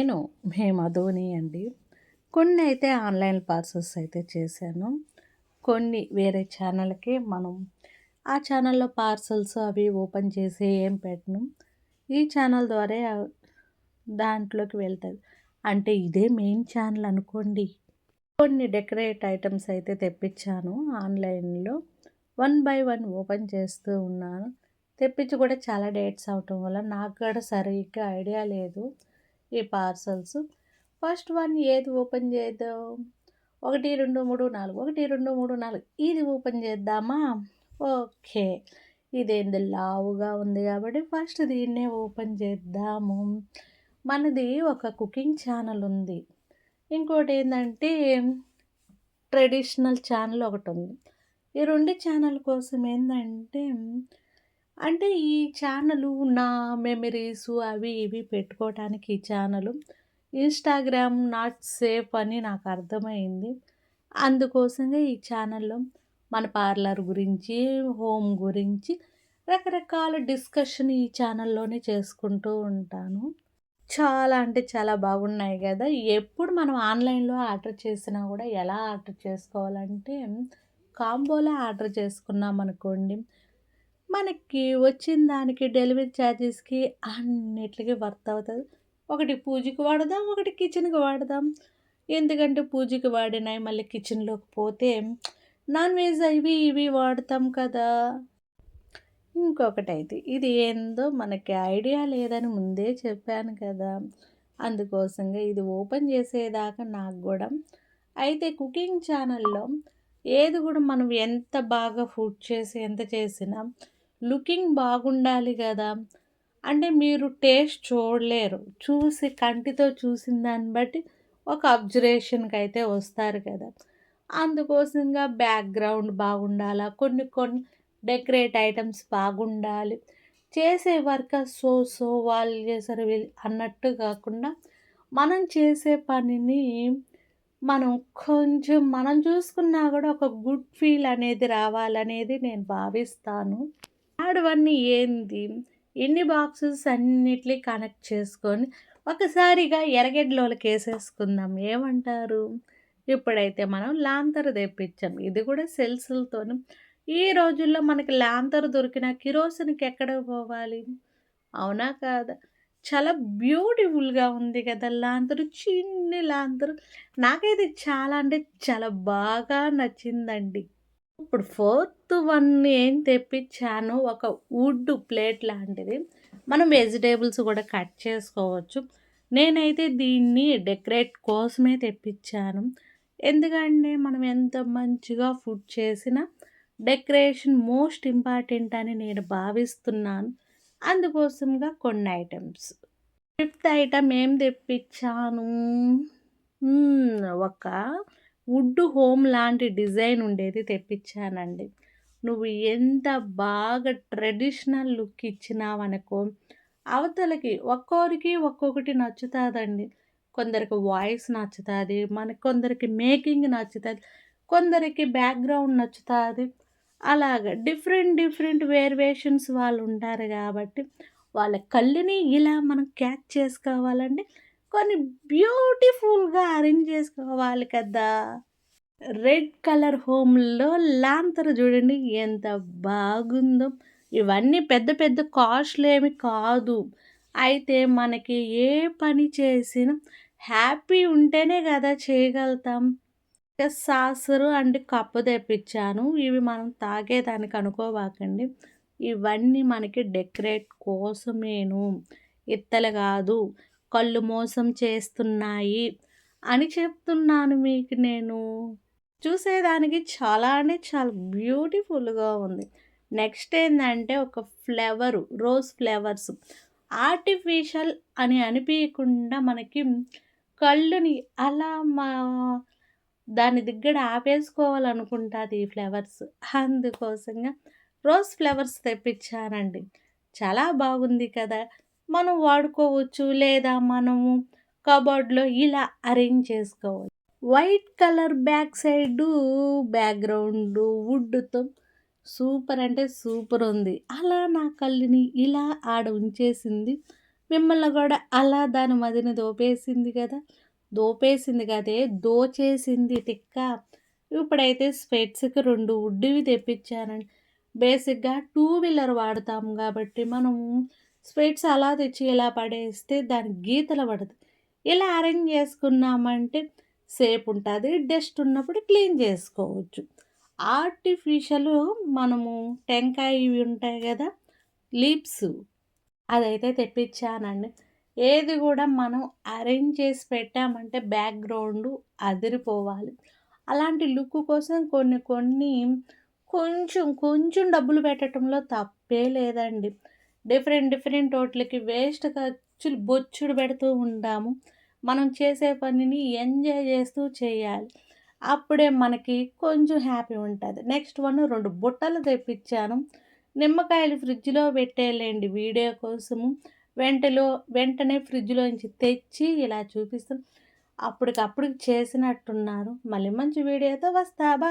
నేను మే మధుని అండి. కొన్ని అయితే ఆన్లైన్ పార్సల్స్ అయితే చేశాను. కొన్ని వేరే ఛానల్కి మనం ఆ ఛానల్లో పార్సల్స్ అవి ఓపెన్ చేసి ఏం పెట్టను. ఈ ఛానల్ ద్వారా దాంట్లోకి వెళ్తుంది అంటే ఇదే మెయిన్ ఛానల్ అనుకోండి. కొన్ని డెకరేట్ ఐటమ్స్ అయితే తెప్పించాను ఆన్లైన్లో. వన్ బై వన్ ఓపెన్ చేస్తూ ఉన్నాను. తెప్పించి కూడా చాలా డేట్స్ అవటం వల్ల నాకు కూడా సరిగ్గా ఐడియా లేదు. ఈ పార్సల్స్. ఫస్ట్ వన్ ఏది ఓపెన్ చేద్దాం? ఒకటి రెండు మూడు నాలుగు. ఒకటి రెండు మూడు నాలుగు. ఇది ఓపెన్ చేద్దామా? ఓకే. ఇదేంది లావుగా ఉంది కాబట్టి ఫస్ట్ దీన్నే ఓపెన్ చేద్దాము. మనది ఒక కుకింగ్ ఛానల్ ఉంది. ఇంకోటి ఏంటంటే ట్రెడిషనల్ ఛానల్ ఒకటి ఉంది. ఈ రెండు ఛానల్ కోసం ఏంటంటే అంటే ఈ ఛానలు నా మెమరీస్ అవి ఇవి పెట్టుకోవటానికి ఈ ఛానలు ఇన్స్టాగ్రామ్ నాట్ సేఫ్ అని నాకు అర్థమైంది. అందుకోసంగా ఈ ఛానల్లో మన పార్లర్ గురించి హోమ్ గురించి రకరకాల డిస్కషన్ ఈ ఛానల్లోనే చేసుకుంటూ ఉంటాను. చాలా అంటే చాలా బాగున్నాయి కదా! ఎప్పుడు మనం ఆన్లైన్లో ఆర్డర్ చేసినా కూడా ఎలా ఆర్డర్ చేసుకోవాలంటే కాంబోలో ఆర్డర్ చేసుకున్నాం అనుకోండి మనకి వచ్చిన దానికి డెలివరీ ఛార్జెస్కి అన్నిటికీ వర్త్ అవుతుంది. ఒకటి పూజకి వాడదాం ఒకటి కిచెన్కి వాడదాం. ఎందుకంటే పూజకి వాడినాయి మళ్ళీ కిచెన్లోకి పోతే నాన్ వెజ్ అవి ఇవి వాడతాం కదా. ఇంకొకటి అయితే ఇది ఏందో మనకి ఐడియా లేదని ముందే చెప్పాను కదా. అందుకోసంగా ఇది ఓపెన్ చేసేదాకా నాకు కూడా. అయితే కుకింగ్ ఛానల్లో ఏది కూడా మనం ఎంత బాగా ఫుడ్ చేసి ఎంత చేసినా లుకింగ్ బాగుండాలి కదా. అంటే మీరు టేస్ట్ చూడలేరు. చూసి కంటితో చూసిన దాన్ని బట్టి ఒక అబ్జర్వేషన్కి అయితే వస్తారు కదా. అందుకోసంగా బ్యాక్గ్రౌండ్ బాగుండాలా? కొన్ని కొన్ని డెకరేట్ ఐటమ్స్ బాగుండాలి. చేసే వర్క్ సో సో వాళ్ళు చేశారు వీళ్ళు అన్నట్టు కాకుండా మనం చేసే పనిని మనం కొంచెం మనం చూసుకున్నా కూడా ఒక గుడ్ ఫీల్ అనేది రావాలనేది నేను భావిస్తాను. ఆడవన్నీ ఏంది? ఎన్ని బాక్సెస్ అన్నిటినీ కనెక్ట్ చేసుకొని ఒకసారిగా ఎరగడ్లోకి వేసేసుకుందాం ఏమంటారు? ఇప్పుడైతే మనం లాంతర్ తెప్పించాం. ఇది కూడా సెల్సులతో ఈ రోజుల్లో మనకి లాంతర్ దొరికిన కిరోసిన్కి ఎక్కడ పోవాలి? అవునా కాదా? చాలా బ్యూటిఫుల్గా ఉంది కదా లాంతరు. చిన్ని లాంతరు. నాకైతే చాలా అంటే చాలా బాగా నచ్చిందండి. ఇప్పుడు ఫోర్త్ వన్ ఏం తెప్పించాను? ఒక వుడ్ ప్లేట్ లాంటిది. మనం వెజిటేబుల్స్ కూడా కట్ చేసుకోవచ్చు. నేనైతే దీన్ని డెకరేట్ కోసమే తెప్పించాను. ఎందుకంటే మనం ఎంత మంచిగా ఫుడ్ చేసినా డెకరేషన్ మోస్ట్ ఇంపార్టెంట్ అని నేను భావిస్తున్నాను. అందుకోసంగా కొన్ని ఐటమ్స్. ఫిఫ్త్ ఐటమ్ ఏం తెప్పించాను? ఒక వుడ్ హోమ్ లాంటి డిజైన్ ఉండేది తెప్పించానండి. నువ్వు ఎంత బాగా ట్రెడిషనల్ లుక్ ఇచ్చినావనుకో అవతలకి ఒక్కొరికి ఒక్కొక్కటి నచ్చుతుందండి. కొందరికి వాయిస్ నచ్చుతుంది మన కొందరికి మేకింగ్ నచ్చుతుంది కొందరికి బ్యాక్గ్రౌండ్ నచ్చుతుంది. అలాగ డిఫరెంట్ డిఫరెంట్ వేరియేషన్స్ వాళ్ళు ఉంటారు కాబట్టి వాళ్ళ కళ్ళుని ఇలా మనం క్యాచ్ చేసుకోవాలండి. కొన్ని బ్యూటిఫుల్గా అరేంజ్ చేసుకోవాలి కదా. రెడ్ కలర్ హోమ్లో లాంతర్ చూడండి ఎంత బాగుందో. ఇవన్నీ పెద్ద పెద్ద కాస్ట్లు ఏమి కాదు. అయితే మనకి ఏ పని చేసినా హ్యాపీ ఉంటేనే కదా చేయగలుగుతాం. సాసరు అండ్ కప్పు తెప్పించాను. ఇవి మనం తాగేదానికి అనుకోబాకండి ఇవన్నీ మనకి డెకరేట్ కోసమేను. ఇత్తలు కాదు. కళ్ళు మోసం చేస్తున్నాయి అని చెప్తున్నాను మీకు నేను. చూసేదానికి చాలా అంటే చాలా బ్యూటిఫుల్గా ఉంది. నెక్స్ట్ ఏంటంటే ఒక ఫ్లేవరు రోజ్ ఫ్లేవర్స్. ఆర్టిఫిషియల్ అని అనిపించకుండా మనకి కళ్ళుని అలా మా దాని దగ్గర ఆపేసుకోవాలనుకుంటుంది ఈ ఫ్లవర్స్. అందుకోసంగా రోజ్ ఫ్లవర్స్ తెప్పించానండి. చాలా బాగుంది కదా. మనం వాడుకోవచ్చు లేదా మనము కబోర్డ్లో ఇలా అరేంజ్ చేసుకోవచ్చు. White colour back side background వుడ్తో super అంటే సూపర్ ఉంది. అలా నా కళ్ళుని ఇలా ఆడ ఉంచేసింది. మిమ్మల్ని కూడా అలా దాని మదిని దోపేసింది కదా. దోపేసింది కదే దోచేసింది తిక్క ఇప్పుడైతే స్పెట్స్కి రెండు వుడ్డువి తెప్పించానండి. బేసిక్గా టూ వీలర్ వాడతాం కాబట్టి మనము స్వీట్స్ అలా తెచ్చి ఇలా పడేస్తే దాని గీతలు పడదు. ఇలా అరేంజ్ చేసుకున్నామంటే సేపు ఉంటుంది డస్ట్ ఉన్నప్పుడు క్లీన్ చేసుకోవచ్చు. ఆర్టిఫిషియల్ మనము టెంకాయ ఇవి ఉంటాయి కదా లీప్స్ అదైతే తెప్పించానండి. ఏది కూడా మనం అరేంజ్ చేసి పెట్టామంటే బ్యాక్గ్రౌండ్ అదిరిపోవాలి. అలాంటి లుక్ కోసం కొన్ని కొన్ని కొంచెం కొంచెం డబ్బులు పెట్టడంలో తప్పే లేదండి. డిఫరెంట్ డిఫరెంట్ వాటికి వేస్ట్ ఖర్చులు బొచ్చుడు పెడుతూ ఉంటాము. మనం చేసే పనిని ఎంజాయ్ చేస్తూ చేయాలి. అప్పుడే మనకి కొంచెం హ్యాపీ ఉంటుంది. నెక్స్ట్ వన్ రెండు బుట్టలు తెప్పించాను. నిమ్మకాయలు ఫ్రిడ్జ్లో పెట్టేలేండి వీడియో కోసము. వెంటలో వెంటనే ఫ్రిడ్జ్లోంచి తెచ్చి ఇలా చూపిస్తాం అప్పటికప్పుడు చేసినట్టున్నారు. మళ్ళీ మంచి వీడియోతో వస్తాబా